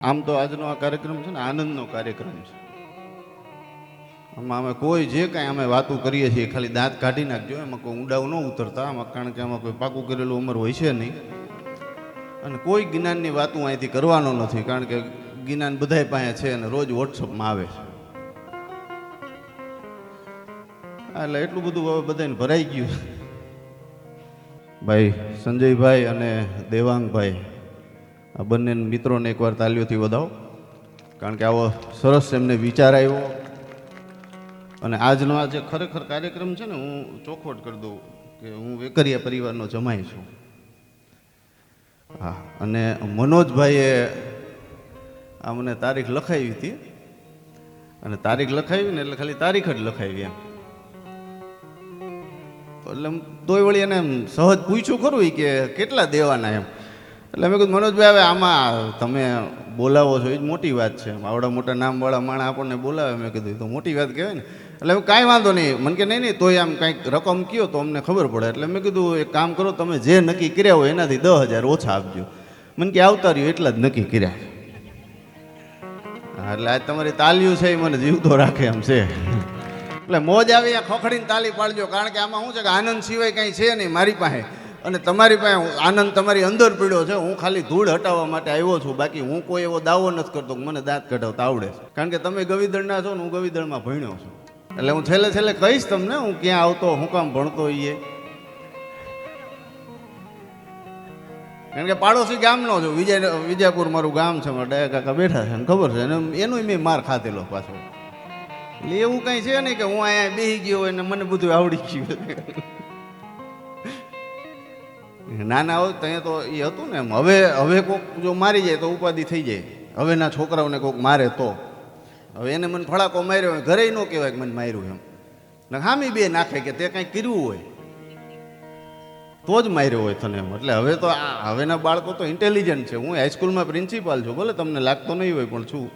આમ તો આજનો આ કાર્યક્રમ છે ને આનંદનો કાર્યક્રમ છે. આમાં અમે કોઈ જે કાંઈ અમે વાતો કરીએ છીએ, ખાલી દાંત કાઢી નાખજો, એમાં કોઈ ઊંડાવ ન ઉતરતા, આમાં કારણ કે આમાં કોઈ પાકું કરેલું ઉંમર હોય છે નહીં. અને કોઈ જ્ઞાનની વાતો અહીંથી કરવાનો નથી, કારણ કે જ્ઞાન બધાય પાસે છે અને રોજ વોટ્સઅપમાં આવે છે. એટલે એટલું બધું હવે બધાને ભરાઈ ગયું. ભાઈ સંજયભાઈ અને દેવાંગભાઈ આ બંને મિત્રોને એકવાર તાલીઓથી વધાવો. કારણ કે આવો સરસ એમને વિચાર આવ્યો. અને આજનો આ જે ખરેખર કાર્યક્રમ છે ને, હું ચોખવટ કરી દઉં કે હું વેકરિયા પરિવારનો જમાઈ છું. હા, અને મનોજભાઈએ આ મને તારીખ લખાવી હતી. અને તારીખ લખાવી ને એટલે ખાલી તારીખ જ લખાવી એમ. એટલે તોય વળી એને એમ સહજ પૂછ્યું ખરું કે કેટલા દેવાના એમ? એટલે મેં કીધું, મનોજભાઈ, હવે આમાં તમે બોલાવો છો. એ જ મોટી વાત છે. આવડા મોટા નામવાળા માણસ આપણને બોલાવે, મેં કીધું તો મોટી વાત કહેવાય ને. એટલે હું કાંઈ વાંધો નહીં. મને કે, નહીં નહીં, તોય આમ કાંઈક રકમ કયો તો અમને ખબર પડે. એટલે મેં કીધું, એક કામ કરો, તમે જે નક્કી કર્યા હોય એનાથી દસ હજાર ઓછા આપજો. મને કે આવતા રહ્યો એટલા જ નક્કી કર્યા. એટલે આજ તમારી તાલીઓ છે, એ મને જીવતો રાખે એમ છે. એટલે મોજ આવી ખોખડીને તાલી પાડજો. કારણ કે આમાં શું છે કે આનંદ સિવાય કંઈ છે નહીં મારી પાસે. અને તમારી પાસે આનંદ તમારી અંદર પીડ્યો છે, હું ખાલી ધૂળ હટાવવા માટે આવ્યો છું. બાકી હું કોઈ એવો દાવો નથી કરતો કે મને દાંત કઢાવતા આવડે છે. કારણ કે તમે ગવિદળના છો ને હું ગવિદળમાં ભણ્યો છું. એટલે હું છેલ્લે છેલ્લે કહીશ તમને, હું ક્યાં આવતો, હું કામ ભણતો એ કારણ કે પાડોશી ગામનો છું, વિજય, વિજયપુર મારું ગામ છે, મારા ડાયા કાકા બેઠા છે ખબર છે. અને એનું મેં માર ખાધેલો પાછો. એટલે એવું કંઈ છે નહીં કે હું અહીંયા બેસી ગયો હોય ને મને બધું આવડી ગયું નાના હોય ત્યાં તો એ હતું ને એમ. હવે હવે કોક જો મારી જાય તો ઉપાધિ થઈ જાય. હવેના છોકરાઓને કોક મારે તો. હવે એને મને ફળાકો માર્યો હોય ઘરે ન કહેવાય કે મને માર્યું એમ. ને હામી બે નાખે કે તે કાંઈ કર્યું હોય. તો જ માર્યો હોય તને એમ. એટલે હવે તો હવેના બાળકો તો ઇન્ટેલિજન્ટ છે. હું હાઈસ્કૂલમાં પ્રિન્સિપાલ છું, ભલે તમને લાગતો નહીં હોય પણ છું.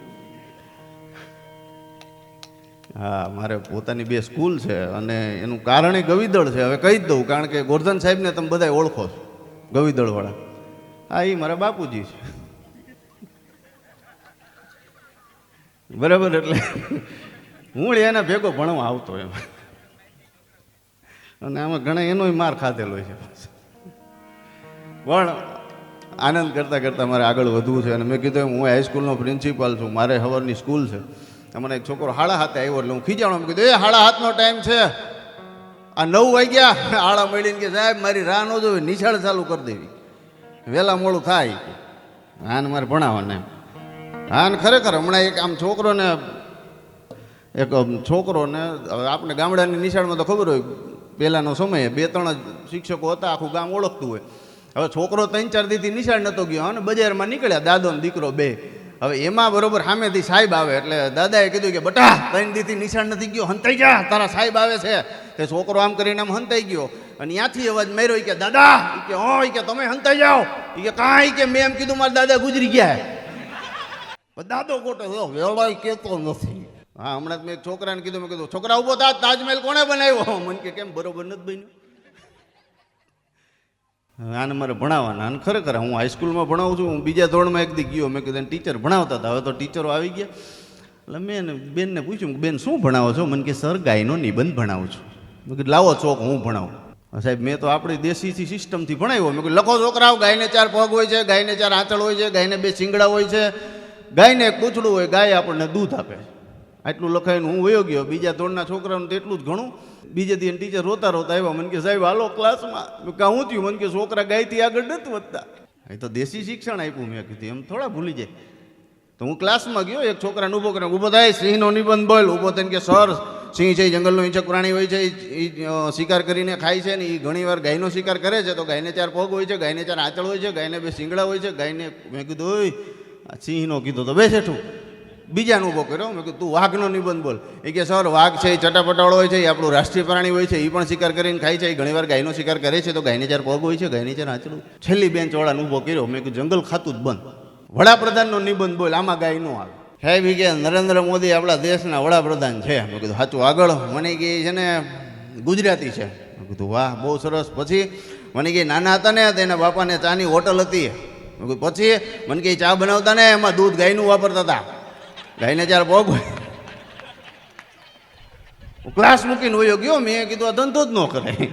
હા, મારે પોતાની બે સ્કૂલ છે અને એનું કારણ એ ગવિદળ છે. હવે કહી જ દઉં, કારણ કે ગોરધન સાહેબને તમે બધા ઓળખો છો. ગવિદળવાળા. હા એ મારા બાપુજી છે. બરાબર એટલે હું એના ભેગો ભણવા આવતો એમ. અને આમાં ઘણા એનોય માર ખાધેલો છે. પણ આનંદ કરતાં કરતાં મારે આગળ વધવું છે અને મેં કીધું હું હાઈસ્કૂલનો પ્રિન્સિપાલ છું મારે હવરની સ્કૂલ છે. મને એક છોકરો હાડા હાથે આવ્યો એટલે હું ખીજાણો કીધું એ હાડા હાથનો ટાઈમ છે. આ નવ વાગ્યા, આળા મળીને કે સાહેબ, મારી રાહ ન જોવી, નિશાળ ચાલુ કરી દેવી. વહેલા મોડું થાય. આને મારે ભણાવવાને હાન ખરેખર હમણાં એક આમ છોકરોને, એક છોકરોને આપણે ગામડાની નિશાળમાં તો ખબર હોય, પહેલાંનો સમય બે ત્રણ શિક્ષકો હતા, આખું ગામ ઓળખતું હોય. હવે છોકરો ત્રણ ચાર દીથી નિશાળ નહોતો ગયો અને બજારમાં નીકળ્યા દાદો ને દીકરો બે. હવે એમાં બરોબર સામેથી સાહેબ આવે, એટલે દાદાએ કીધું કે, બટા, ત્રણ દીથી નિશાળ નથી ગયો, હંતાઈ જા, તારા સાહેબ આવે છે. તે છોકરો આમ કરીને આમ હંતાઈ ગયો. અને ત્યાંથી અવાજ માર્યો કે, દાદા! કે, હો કે, તમે હંતાઈ જાઓ. કે, કાંઈ કે, મેં એમ કીધું, મારા દાદા ગુજરી ગયા દાદો થયો વેળાય કેતો નથી. હા, હમણાં મેં છોકરાને કીધું, મેં કીધું, છોકરા ઊભો થા, તાજમહેલ કોણે બનાવ્યો? મને કે, કેમ બરોબર નથી બન્યું? આને મારે ભણાવવાના અને ખરેખર હું હાઈસ્કૂલમાં ભણાવું છું, હું બીજા ધોરણમાં એક દી ગયો, મેં કીધું ટીચર ભણાવતા હતા, હવે તો ટીચરો આવી ગયા. એટલે મેં બેનને પૂછ્યું કે બેન, શું ભણાવો છો? મને કે, સર, ગાયનો નિબંધ ભણાવું છું. મેં કીધું, લાવો ચોક, હું ભણાવું. સાહેબ, મેં તો આપણી દેશીથી સિસ્ટમથી ભણાવ્યો. મેં કીધું, લખો છોકરાઓ, ગાયને ચાર પગ હોય છે, ગાયને ચાર આંચળ હોય છે, ગાયને બે શિંગડા હોય છે, ગાયને એક પૂંછડું હોય, ગાય આપણને દૂધ આપે. આટલું લખાઈને હું વયો ગયો. બીજા ધોરણના છોકરાનું તેટલું જ ઘણું. બીજે દી ટીચર રોતા રોતા આવ્યા. મને કે, સાહેબ, હાલો ક્લાસમાં કહા હું થયું? મને કે, છોકરા ગાયથી આગળ નથી વધતા. એ તો દેશી શિક્ષણ આપ્યું મેં કીધું. એમ થોડા ભૂલી જાય. તો હું ક્લાસમાં ગયો, એક છોકરાને ઊભો કરે ઊભો થાય, સિંહનો નિબંધ બોલ. ઊભો થઈને કે, સર સિંહ છે એ જંગલનો ઈચ્છક પ્રાણી હોય છે એ શિકાર કરીને ખાય છે ને એ ઘણીવાર ગાયનો શિકાર કરે છે, તો ગાયને ચાર પગ હોય છે, ગાયને ચાર આંચળ હોય છે, ગાયને બે શિંગડા હોય છે, ગાયને મેં કીધું, ઓય સિંહનો કીધો તો બે છેઠું બીજાનો ઊભો કર્યો, મેં કીધું, તું વાઘનો નિબંધ બોલ. એ કે, સર, વાઘ છે એ ચટાપટાળો હોય છે એ આપણું રાષ્ટ્રીય પ્રાણી હોય છે એ પણ શિકાર કરીને ખાય છે એ ઘણીવાર ગાયનો શિકાર કરે છે, તો ગાયને ચાર પગ હોય છે, ગાયને ચાર આંચળું. છેલ્લી બેન ચોળાનો ઊભો કર્યો, મેં કીધું, જંગલ ખાતું જ બંધ. વડાપ્રધાનનો નિબંધ બોલ, આમાં ગાય નો આવે. સાહેબ કે નરેન્દ્ર મોદી આપણા દેશના વડાપ્રધાન છે. મેં કીધું સાચું આગળ મને કે છે ને ગુજરાતી છે. મેં કીધું, વાહ, બહુ સરસ. પછી મને કે, નાના હતા ને તેના બાપાને ચાની હોટલ હતી. મેં કીધું, પછી? મને કે, ચા બનાવતા ને, એમાં દૂધ ગાયનું વાપરતા હતા. ગાયને જ્યારે હોય. ક્લાસ મૂકીને હોય ગયો. મેં કીધું, આ ધંધો જ ન કરે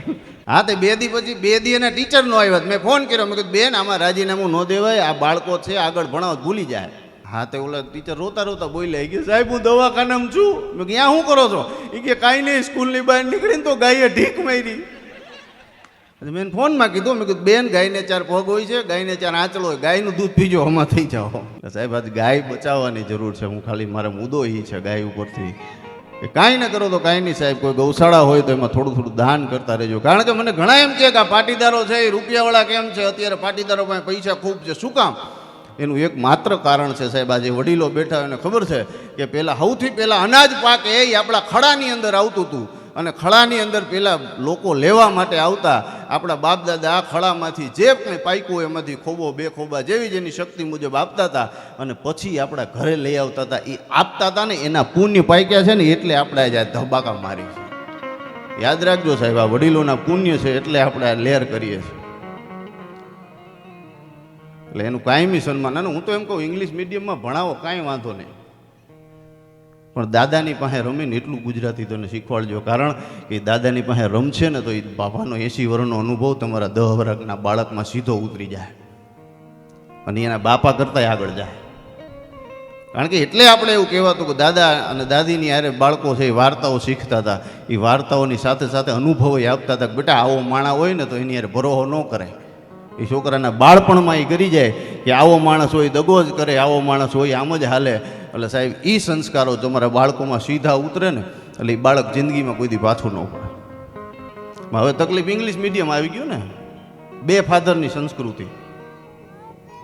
હા, તે બે દી પછી, બે દી એના ટીચરનો આવ્યા મેં ફોન કર્યો. મેં કીધું, બેન, આમાં રાજીનામું ન દેવાય. આ બાળકો છે, આગળ ભણાવ, ભૂલી જાય. હા, તે ઓલા ટીચર રોતા રોતા બોલ્યા કે, સાહેબ, હું દવાખાનામાં છું. મેં કે શું કરો છો? એ કે, કાંઈ નહીં, સ્કૂલની બહાર નીકળીને તો ગાયે ઢીક મારી. મેં ફોનમાં કીધું, મેં કીધું, બેન, ગાયને ચાર પગ હોય છે, ગાયને ચાર આંચળો હોય, ગાયનું દૂધ પીજો, હમણાં થઈ જાઓ. સાહેબ, આજ ગાય બચાવવાની જરૂર છે, હું ખાલી મારે મુદ્દો એ છે, ગાય ઉપરથી. કે કાંઈ ન કરો તો કાંઈ નહીં, સાહેબ, કોઈ ગૌશાળા હોય તો એમાં થોડું થોડું દાન કરતા રહેજો. કારણ કે મને ઘણા એમ કે આ પાટીદારો છે, એ રૂપિયાવાળા કેમ છે? અત્યારે પાટીદારો પાસે પૈસા ખૂબ છે, શું કામ? એનું એક માત્ર કારણ છે સાહેબ, આજે વડીલો બેઠા એને ખબર છે કે પહેલાં સૌથી પહેલાં અનાજ પાક એ આપણા ખડાની અંદર આવતું હતું. અને ખડાની અંદર પહેલાં લોકો લેવા માટે આવતા. આપણા બાપ દાદા આ ખડામાંથી જે કંઈ પાક્યું એમાંથી ખોબો, બે ખોબા જેવી જેની શક્તિ મુજબ આપતા હતા. અને પછી આપણા ઘરે લઈ આવતા હતા. એ આપતા હતા ને એના પુણ્ય પાક્યા છે ને એટલે આપણે આજે ધબાકા મારી છે યાદ રાખજો સાહેબ, આ વડીલોના પુણ્ય છે એટલે આપણે આ લહેર કરીએ છીએ. એટલે એનું કાયમી સન્માન અને હું તો એમ કહું ઇંગ્લિશ મીડિયમમાં ભણાવો, કાંઈ વાંધો નહીં. પણ દાદાની પાસે રમીને એટલું ગુજરાતી તને શીખવાડજો. કારણ કે દાદાની પાસે રમશે ને તો એ બાપાનો એંસી વર્ષનો અનુભવ તમારા દહ વર્ષના બાળકમાં સીધો ઉતરી જાય. અને એના બાપા કરતાંય આગળ જાય. કારણ કે એટલે આપણે એવું કહેવાતું કે દાદા અને દાદીની યારે બાળકો છે, એ વાર્તાઓ શીખતા હતા. એ વાર્તાઓની સાથે સાથે અનુભવો આપતા હતા કે બેટા, આવો માણા હોય ને તો એની યારે ભરોહો ન કરે એ છોકરાના બાળપણમાં એ કરી જાય કે આવો માણસ હોય દગો જ કરે, આવો માણસ હોય આમ જ હાલે. એટલે સાહેબ એ સંસ્કારો તમારા બાળકોમાં સીધા ઉતરે ને, એટલે એ બાળક જિંદગીમાં કોઈ દી પાછું ન પડે. હવે તકલીફ ઇંગ્લિશ મીડિયમ આવી ગયું ને, બે ફાધરની સંસ્કૃતિ.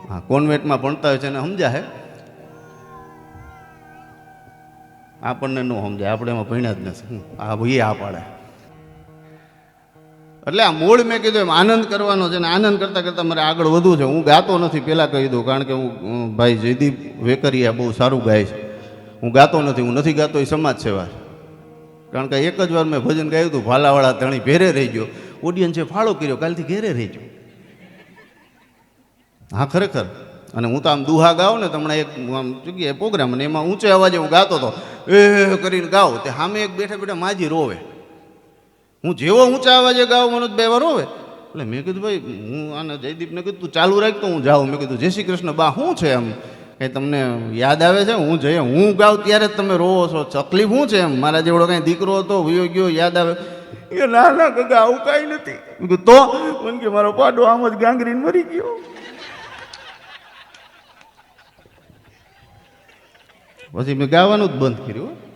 હા કોન્વેન્ટમાં ભણતા હોય છે એને સમજા હે આપણને ન સમજાય, આપણે એમાં ભણ્યા જ નથી. હા ભાઈ આ પાડે. એટલે આ મૂળ મેં કીધું એમ આનંદ કરવાનો છે ને આનંદ કરતાં કરતાં મારે આગળ વધવું છે. હું ગાતો નથી પહેલાં કહી દઉં, કારણ કે હું ભાઈ જયદીપ વેકરિયા બહુ સારું ગાય છે. હું ગાતો નથી, હું નથી ગાતો એ સમાજ સેવા કારણ કે એક જ વાર મેં ભજન ગાયું હતું, ભાલાવાળા ધણી ભેરે રહી ગયો. ઓડિયન્સે ફાળો કર્યો, કાલથી ઘેરે રહી ગયો. હા, ખરેખર. અને હું તો આમ દુહા ગાઉં ને તમને એક આમ જગ્યાએ પ્રોગ્રામ અને એમાં ઊંચે અવાજે હું ગાતો હતો એ કરીને ગાઉં. તે સામે એક બેઠા બેઠા માજી રોવે. હું જેવો ઊંચા અવાજે ગાઉં મને બે વાર હોય એટલે મેં કીધું, ભાઈ, હું આને જયદીપને કીધું, તું ચાલુ રાખ, તો હું જાઉં. મેં કીધું, જય શ્રી કૃષ્ણ, બા, શું છે એમ? કંઈ તમને યાદ આવે છે? હું જઈએ હું ગાઉં ત્યારે જ તમે રોવો છો. તકલીફ શું છે એમ? મારા જેવડો કાંઈ દીકરો હતો, વયો ગયો, યાદ આવે. એ ના ના કાકા આવું કાંઈ નથી. તો? મને કે, મારો પાડો, આમ જ ગાંગરીને મરી ગયો. પછી મેં ગાવાનું જ બંધ કર્યું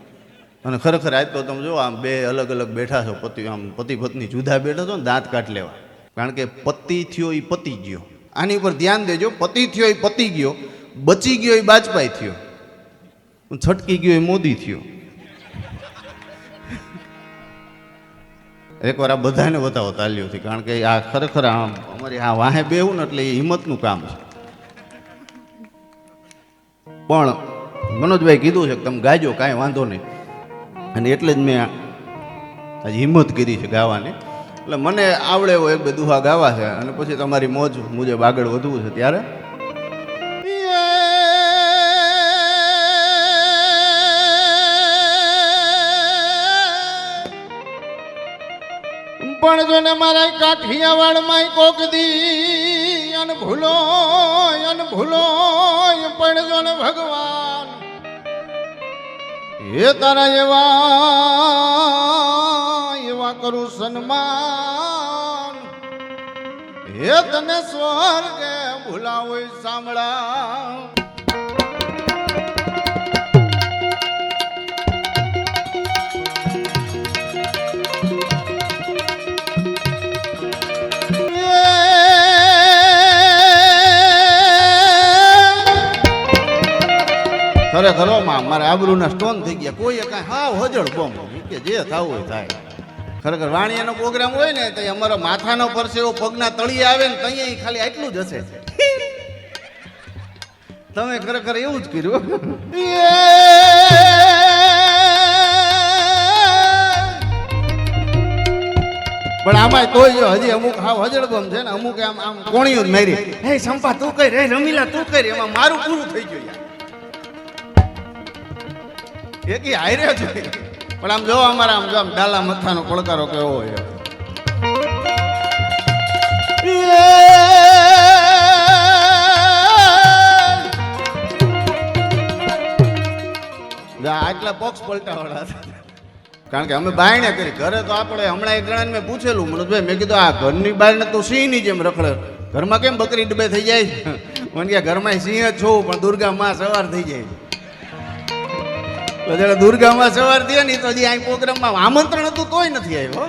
અને ખરેખર આજ તો તમે જો આમ બે અલગ અલગ બેઠા છો, પતિ આમ પતિ પત્ની જુદા બેઠા છો ને દાંત કાઢ લેવા. કારણ કે પતિ થયો એ પતિ ગયો. આની ઉપર ધ્યાન દેજો, પતિ થયો એ પતિ ગયો, બચી ગયો એ બાજપાઈ થયો છટકી ગયો એ મોદી થયો. એકવાર આ બધાને બતાવો તાલીઓથી, કારણ કે આ ખરેખર અમારી આ વાહે બેવું ને એટલે એ હિંમતનું કામ છે. પણ મનોજભાઈ કીધું છે કે તમે ગાજો, કાંઈ વાંધો નહીં. અને એટલે જ મેં આજે હિંમત કરી છે ગાવાની. એટલે મને આવડે એવો એક બે દુહા ગાવા છે અને પછી તમારી મોજ મુજબ આગળ વધવું છે ત્યારે? પણ જો ને મારા કાઠિયાવાડમાં કોક દી અન ભૂલો અન ભૂલો પણ જો ને ભગવાન હે તારા એવા એવા કરું સન્માન. હે તને સ્વર્ગે ભૂલાવું સાંભળા. ખરેખર હો માં, મારા આબરૂના સ્ટોન થઈ ગયા. કોઈએ કાંઈ હાવ હજળ બોમ કે જે થવું હોય થાય. ખરેખર વાણિયાનો પ્રોગ્રામ હોય ને, તો અમારો માથાનો પરસેવો પગના તળિયે આવે ને ત્યાં ખાલી આટલું જ હશે. તમે ખરેખર એવું જ કર્યું. પણ આમાં તોય હજી અમુક હાવ હજળબમ છે ને, અમુક આમ આમ કોણીઓ જ મારી હે સંપા તું કઈ રે, રમીલા, તું કઈ એમાં મારું પૂરું થઈ ગયું એકી હારે છે. પણ આમ જો અમારા આમ જો આમ ડાલા મથાનો પડકારો કેવો હોય આટલા બોક્સ પલટાવાળા હતા. કારણ કે અમે બાયણે કરી. ઘરે તો આપણે હમણાં એક જણાને મેં પૂછેલું. મનોજભાઈ મેં કીધું આ ઘરની બારણે તો સિંહની જેમ રખડે. ઘરમાં કેમ બકરી ડબે થઈ જાય? મને કે ઘરમાં સિંહ જ છું પણ દુર્ગા માં સવાર થઈ જાય. તો દુર્ગામાં દુર્ગા સવાર થયા ને તો હજી અહીં પ્રોગ્રામમાં આમંત્રણ હતું તોય નથી આવ્યો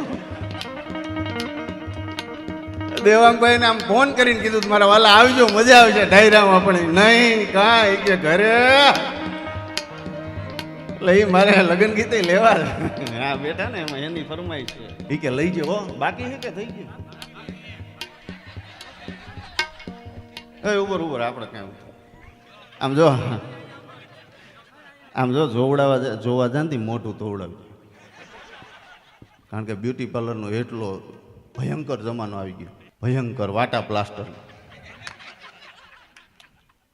દેવાંગભાઈ ને આમ ફોન કરીને કીધું મારા વાલા આવજો મજા આવશે ડાયરામાં પણ નહીં કાંઈ કે ઘરે. એટલે મારે લગ્ન ગીતે લેવા હા બેઠા ને એમાં એની ફરમાઈ છે. ઈ કે લઈ જવો. બાકી છે કે થઈ ગયું? એ ઉપર ઉપર આપણે ક્યાં આમ જો. આમ જો જોવડાવા જોવા જોવા ને મોટું તોવડાવ્યું કારણ કે બ્યુટી પાર્લરનો એટલો ભયંકર જમાનો આવી ગયો. ભયંકર વાટા પ્લાસ્ટર.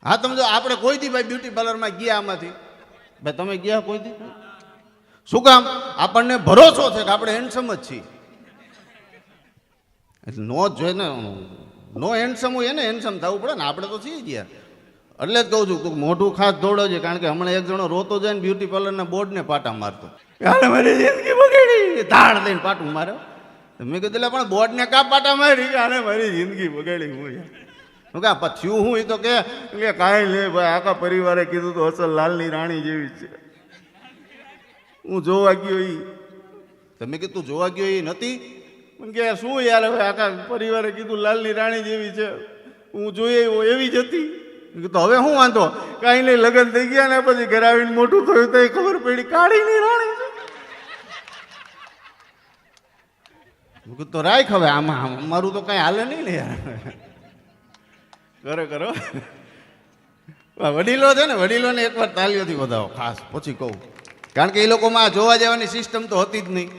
હા, તમે જો આપણે કોઈ દી ભાઈ બ્યુટી પાર્લરમાં ગયા આમાંથી? ભાઈ, તમે ગયા કોઈ દી? શું કામ? આપણને ભરોસો છે કે આપણે હેન્ડસમ જ છીએ. એટલે નો જ જોઈએ ને હેન્ડસમ હોય એને હેન્ડસમ થવું પડે ને આપણે તો છીએ યાર. એટલે જ કહું છું તું મોઢું ખાસ દોડો કારણ કે હમણાં એક જણો રોતો જાય ને બ્યુટી પાર્લરના બોર્ડને પાટા મારતો. યાર મારી જિંદગી બગાડી. ધાડ દઈને પાટું માર્યો મેં કીધું "લે પણ બોર્ડને કા પાટા મારી? આને મારી જિંદગી બગાડી હું હું કા પછ્યું હું? એ તો કે કે કાંઈ નહીં ભાઈ આખા પરિવારે કીધું તો અસલ લાલની રાણી જેવી છે. હું જોવા ગયો એ તમે કીધું જોવા ગયો એ નથી? પણ કે શું યાર હવે આખા પરિવારે કીધું લાલની રાણી જેવી છે? હું જોઈએ એવી જ હતી. કીધું, હવે શું વાંધો. કાંઈ નહીં, લગ્ન થઈ ગયા ને પછી ઘરે આવીને મોટું થયું તો એ ખબર પડી કાળીની રાણી છે. મેં તો રાખ હવે, આમાં મારું તો કાંઈ હાલે નહીં ને યાર. કરો કરો. વડીલો છે ને, વડીલોને એકવાર તાલીઓથી વધાવો, ખાસ, પછી કહું. કારણ કે એ લોકોમાં આ જોવા જવાની સિસ્ટમ તો હતી જ નહીં.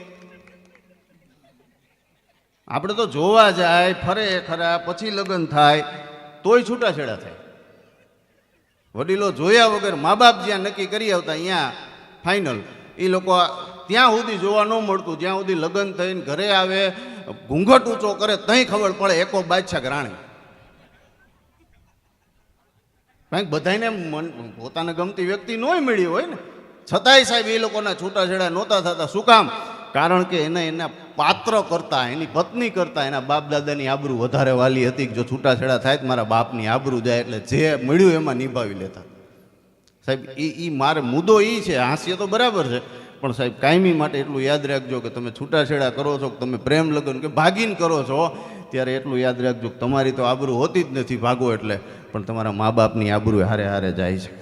આપણે તો જોવા જાય, ફરે ખરા, પછી લગ્ન થાય, તોય છૂટાછેડા થાય. વડીલો જોયા વગર મા બાપ જ્યાં નક્કી કરી આવતા અહીંયા ફાઇનલ એ લોકો ત્યાં સુધી જોવા ન મળતું, જ્યાં સુધી લગ્ન થઈને ઘરે આવે, ઘૂંઘટ ઊંચો કરે તઈ ખબર પડે એકો બાદશાહ રાણી. કારણ બધાને પોતાને ગમતી વ્યક્તિ નોય મળી હોય ને. છતાંય સાહેબ એ લોકોના છૂટાછેડા નહોતા થતા. શું કામ? કારણ કે એને એના પાત્ર કરતા, એની પત્ની કરતા, એના બાપ દાદાની આબરૂ વધારે વાલી હતી કે જો છૂટાછેડા થાય તો મારા બાપની આબરૂ જાય એટલે જે મળ્યું એમાં નિભાવી લેતા. સાહેબ એ એ મારે મુદ્દો એ છે, હાસ્ય તો બરાબર છે, પણ સાહેબ, કાયમી માટે એટલું યાદ રાખજો કે તમે છૂટાછેડા કરો છો, કે તમે પ્રેમ લગ્ન કે ભાગીને કરો છો, ત્યારે એટલું યાદ રાખજો કે તમારી તો આબરૂ હોતી જ નથી ભાગો એટલે, પણ તમારા મા બાપની આબરૂ હારે હારે જાય છે.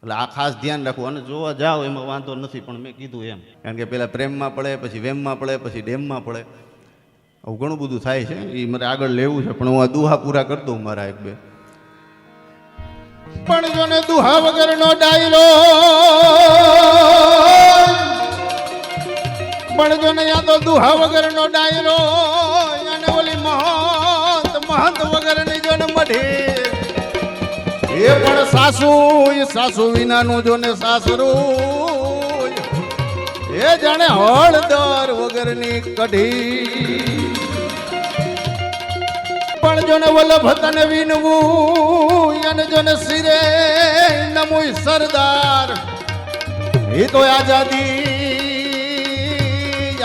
એટલે આ ખાસ ધ્યાન રાખવું. અને જોવા જાઓ, એમાં વાંધો નથી, પણ મેં કીધું એમ. કારણ કે પહેલાં પ્રેમમાં પડે, પછી વેમમાં પડે, પછી ડેમમાં પડે. આવું ઘણું બધું થાય છે. એ મારે આગળ લેવું છે, પણ હું આ દુહા પૂરા કરી દઉં મારા એક બે. પણ જો ને દુહા વગરનો ડાયરો. પણ જો ને યા તો દુહા વગરનો ડાયરો. અને ઓલી મહંત મહંત વગરની જો ને મઢી એ પણ સાસુ સાસુ વિનાનું જો ને સાસરું એ જાણે હળદર વગરની કઢી. પણ જોને વલ્લભ તને વિનવું અને જોને સિરે નમુય સરદાર. એ તો આઝાદી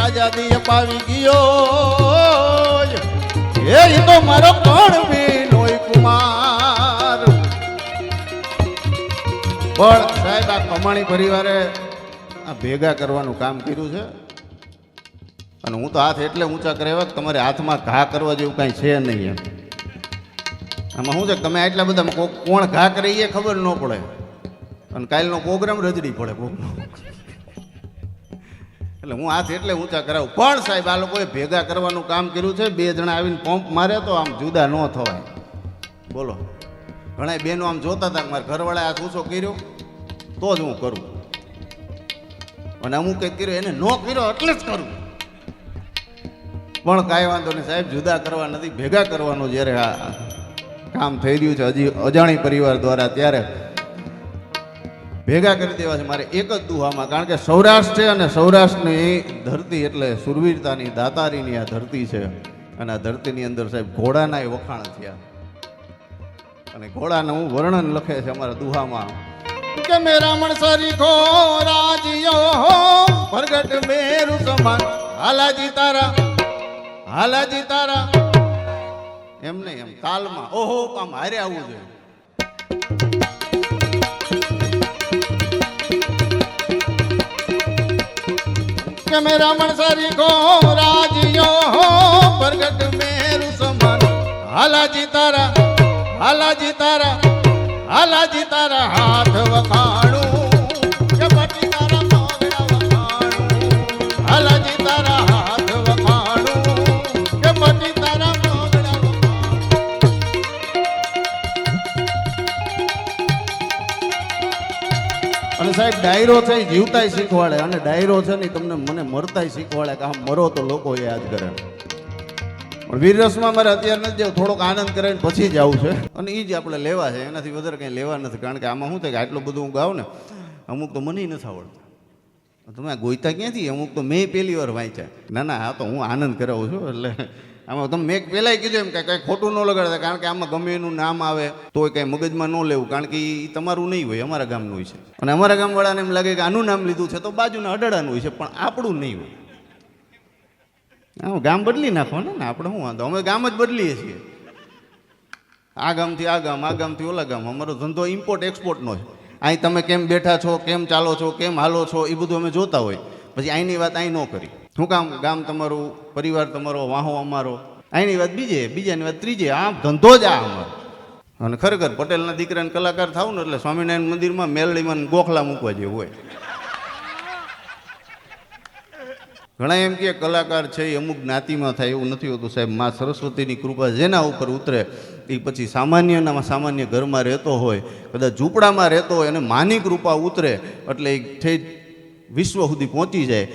આઝાદી અપાવી ગયો એ તો મારો કોણ વિનોય કુમાર. પણ સાહેબ, આ કમાણી પરિવારે આ ભેગા કરવાનું કામ કર્યું છે. અને હું તો હાથ એટલે ઊંચા કરાવ્યા તમારે હાથમાં ઘા કરવા જેવું કાંઈ છે નહીં એમ. આમાં શું છે? તમે આટલા બધા કોણ ઘા કરે એ ખબર ન પડે. અને કાલનો પ્રોગ્રામ રજડી પડે કોકનો. એટલે હું હાથ એટલે ઊંચા કરાવું. પણ સાહેબ, આ લોકોએ ભેગા કરવાનું કામ કર્યું છે. બે જણા આવીને પંપ મારે તો આમ જુદા ન થવાય. બોલો. ઘણા બહેનો આમ જોતા હતા મારા ઘરવાળાએ આ ઊંચો કર્યો, તો જ હું કરું. અને અમુક કંઈક કર્યો, એને ન કર્યો એટલે જ કરું. પણ કાંઈ વાંધો નહીં સાહેબ, જુદા કરવા નથી, ભેગા કરવાનું જ્યારે આ કામ થઈ રહ્યું છે, હજી અજાણી પરિવાર દ્વારા ત્યારે ભેગા કરી દેવા છે. મારે એક જ દુહામાં, કારણ કે સૌરાષ્ટ્ર છે અને સૌરાષ્ટ્રની ધરતી એટલે સુરવીરતાની, દાતારીની આ ધરતી છે. અને આ ધરતીની અંદર સાહેબ ઘોડાનાય વખાણ થયા. અને ઘોડાનું વર્ણન લખે છે અમારા દુહામાં. કે મેરા મણ સરીખો રાજીયો પ્રગટ મેરુ સમાન. હાલાજી તારા હાલાજી તારા. એમ નહીં, એમ તાલમાં ઓહો આમ હારે આવવું જોઈએ. કે મેરા મણ સરીખો રાજીયો પ્રગટ મેરુ સમાન. હાલાજી તારા હાલાજી તારા હાલાજી તારા હાથ વખાણું. કે તારા મોગરા અને સાહેબ, ડાયરો છે, જીવતાય શીખવાડે. અને ડાયરો છે ને તમને મને મરતાય શીખવાડે કે આમ મરો તો લોકો યાદ કરે. પણ વીર રસમાં મારે અત્યારે નથી જવું. થોડોક આનંદ કરીને પછી જ આવું છે. અને એ જ આપણે લેવા છે. એનાથી વધારે કંઈ લેવા નથી. કારણ કે આમાં શું થાય કે આટલું બધું હું ગાઉં ને, અમુક તો મને નથી આવડતું. તમે આ ગોઈતા ક્યાંથી? અમુક તો મેં પહેલી વાર વાંચ્યા. ના ના, આ તો હું આનંદ કરાવું છું. એટલે આમાં તમે મેં પહેલાંય કીધું એમ કે કંઈ ખોટું ન લગાડતા. કારણ કે આમાં ગમે એનું નામ આવે, તોય કાંઈ મગજમાં ન લેવું. કારણ કે એ તમારું નહીં હોય. અમારા ગામનું હોય છે. અને અમારા ગામવાળાને એમ લાગે કે આનું નામ લીધું છે તો બાજુના અડાડાનું હોય છે. પણ આપણું નહીં હોય. હા ગામ બદલી નાખો ને આપણે શું વાંધો? અમે ગામ જ બદલીએ છીએ. આ ગામથી આ ગામ, આ ગામથી ઓલા ગામ. અમારો ધંધો ઇમ્પોર્ટ એક્સપોર્ટનો છે. અહીં તમે કેમ બેઠા છો, કેમ ચાલો છો, કેમ હાલો છો, એ બધું અમે જોતા હોય. પછી અહીંની વાત અહીં ન કરી. શું કામ? ગામ તમારું, પરિવાર તમારો, વાહો અમારો. અહીંની વાત બીજે, બીજાની વાત ત્રીજે. આ ધંધો જ આ અમારો. અને ખરેખર પટેલના દીકરાને કલાકાર થાવ ને એટલે સ્વામિનારાયણ મંદિરમાં મેલડીમાં ગોખલા મૂકવા જેવું હોય. ઘણા એમ કે કલાકાર છે એ અમુક જ્ઞાતિમાં થાય એવું નથી હોતું. સાહેબ, મા સરસ્વતીની કૃપા જેના ઉપર ઉતરે, એ પછી સામાન્યના સામાન્ય ઘરમાં રહેતો હોય, કદાચ ઝૂંપડામાં રહેતો હોય અને માની કૃપા ઉતરે, એટલે એ ઠેઠ વિશ્વ સુધી પહોંચી જાય.